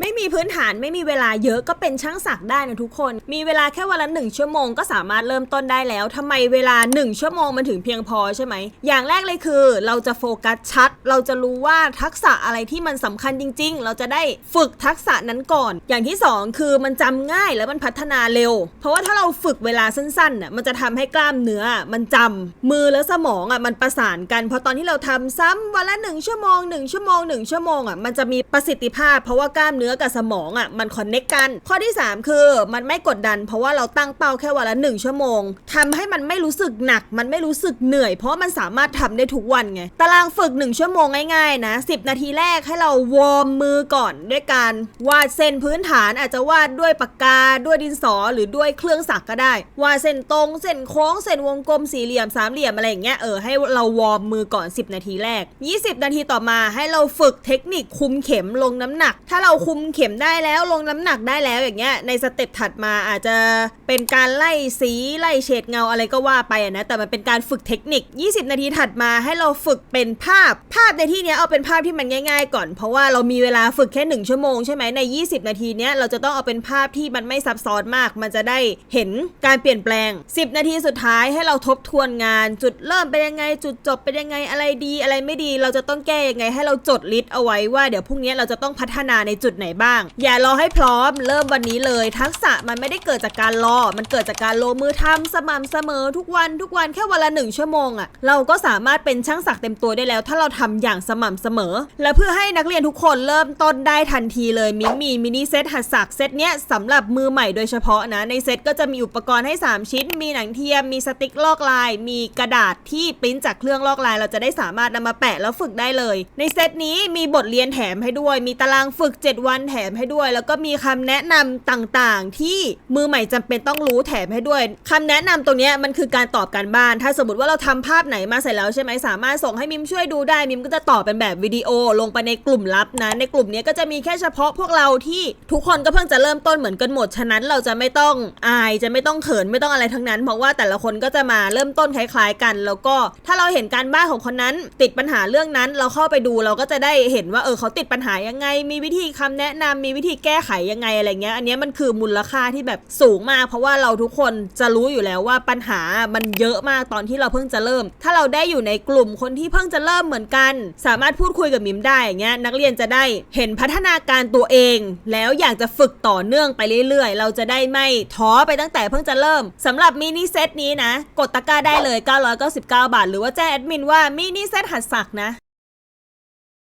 ไม่มีพื้นฐานไม่มีเวลาเยอะก็เป็นช่างศักดิ์ได้นะทุกคน มีเวลาแค่วันละหนึ่งชั่วโมงก็สามารถเริ่มต้นได้แล้วทำไมเวลา 1 ชั่วโมงมันถึงเพียงพอใช่ไหม อย่างแรกเลยคือ เราจะโฟกัสชัด เราจะรู้ว่าทักษะอะไรที่มันสำคัญจริง ๆ เราจะได้ฝึกทักษะนั้นก่อน อย่างที่สองคือมันจำง่ายแล้วมันพัฒนาเร็ว เพราะว่าถ้าเราฝึกเวลาสั้นๆน่ะมันจะทำให้กล้ามเนื้อมันจำมือและสมองอะมันประสานกันพราะตอนที่เราทำซ้ำวันละหนึ่งชั่วโมงหนึ่งชั่วโมงหนึ่งชั่วโมงอะมันจะมีประสิทธิภาพ เพราะว่ากล้ามเนื้อกับสมองอะมันคอนเน็กกัน ข้อที่ 3 คือมันไม่กดดัน เพราะว่าเราตั้งเป้าแค่วันละหนึ่งชั่วโมงทำให้มันไม่รู้สึกหนัก มันไม่รู้สึกเหนื่อย เพราะมันสามารถทำได้ทุกวันไง ตารางฝึก 1 ชั่วโมงง่ายๆนะ 10 นาทีแรกให้เราวอร์มมือก่อนด้วยการวาดเส้นพื้นฐานอาจจะวาดด้วยปากกาด้วยดินสอหรือด้วยเครื่องสักก็ได้ วาดเส้นตรง เส้นโค้งเส้นวงกลมสี่เหลี่ยมสามเหลี่ยมอะไรอย่างเงี้ยเออให้เราวอร์มมือก่อน 10 นาทีแรก 20 นาทีต่อมาให้เราฝึกเทคนิคคุมเข็มลงน้ำหนัก ถ้าเราคุมเข็มได้แล้วลงน้ำหนักได้แล้วอย่างเงี้ยในสเต็ปถัดมาอาจจะเป็นการไล่สีไล่เฉดเงาอะไรก็ว่าไปนะแต่มันเป็นการฝึกเทคนิค 20 นาทีถัดมาให้เราฝึกเป็นภาพภาพในที่เนี้ยเอาเป็นภาพที่มันง่าย ๆ ก่อน เพราะว่าเรามีเวลาฝึกแค่ 1 ชั่วโมงใช่ไหมใน 20 นาทีเนี้ยเราจะต้องเอาเป็นภาพที่มันไม่ซับซ้อนมาก มันจะได้เห็นการเปลี่ยนแปลง 10 นาทีสุดท้ายให้เราทบทวนงาน จุดเริ่มเป็นยังไง จุดจบเป็นยังไงอะไรดี อะไรไม่ดี เราจะต้องแก้ยังไงให้เราจดลิสต์เอาไว้ว่าเดี๋ยวพรุ่งนี้เราจะต้องพัฒนาในจุดไหนบ้าง อย่ารอให้พร้อม เริ่มวันนี้เลย ทักษะมันไม่ได้เกิดจากการรอ มันเกิดจากการลงมือทำสม่ำเสมอทุกวันทุกวันแค่วันละหนึ่งชั่วโมงอะ่ะเราก็สามารถเป็นช่างศักดิ์เต็มตัวได้แล้ว ถ้าเราทำอย่างสม่ำเสมอ และเพื่อให้นักเรียนทุกคนเริ่มต้นได้ทันทีเลยมิงมีมินิเซตหัดศักดิ์เซตเนี้ยสำหรับมือใหม่โดยเฉพาะนะในเซตก็จะมีอุปกรณ์ให้ 3 ชิ้น มีหนังเทียมมีสติกลอกลาย มีกระดาษที่ปริ้นจากเครื่องลอกลาย เราจะได้สามารถนำมาแปะแล้วฝึกได้เลย ในเซตนี้มีบทเรียนแถมให้ด้วย มีตารางฝึก 7 วันแถมให้ด้วย แล้วก็มีคำแนะนำต่างๆ ที่มือใหม่จำเป็นต้องรู้แถมให้ด้วยคำแนะนำตรงนี้มันคือการตอบการบ้าน ถ้าสมมติว่าเราทำภาพไหนมาเสร็จแล้วใช่ไหมสามารถส่งให้มิมช่วยดูได้มิมก็จะตอบเป็นแบบวิดีโอลงไปในกลุ่มลับนะในกลุ่มนี้ก็จะมีแค่เฉพาะพวกเราที่ทุกคนก็เพิ่งจะเริ่มต้นเหมือนกันหมด ฉะนั้นเราจะไม่ต้องอายจะไม่ต้องเขินไม่ต้องอะไรทั้งนั้น เพราะว่าแต่ละคนก็จะมาเริ่มต้นคล้ายๆกัน แล้วก็ถ้าเราเห็นการบ้านของคนนั้น ติดปัญหาเรื่องนั้นเราเข้าไปดูเราก็จะได้เห็นว่าเออเขาติดปัญหายังไง มีวิธีคำแนะนำมีวิธีแก้ไขยังไงอะไรเงี้ย อันนี้มันคือมูลค่าที่แบบสูงมาก เพราะว่าเราทุกคนจะรู้อยู่แล้วว่าปัญหามันเยอะมากตอนที่เราเพิ่งจะเริ่ม ถ้าเราได้อยู่ในกลุ่มคนที่เพิ่งจะเริ่มเหมือนกัน สามารถพูดคุยกับมิมได้อย่างเงี้ยนักเรียนจะได้เห็นพัฒนาการตัวเอง แล้วอยากจะฝึกต่อเนื่องไปเรื่อย ๆ เราจะได้ไม่ท้อไปตั้งแต่เพิ่งจะเริ่มสำหรับมินิเซตนี้นะ กดตะกร้าได้เลย 999 บาท หรือว่าแจ้งแอดมินว่ามินิเซตหัดสักนะ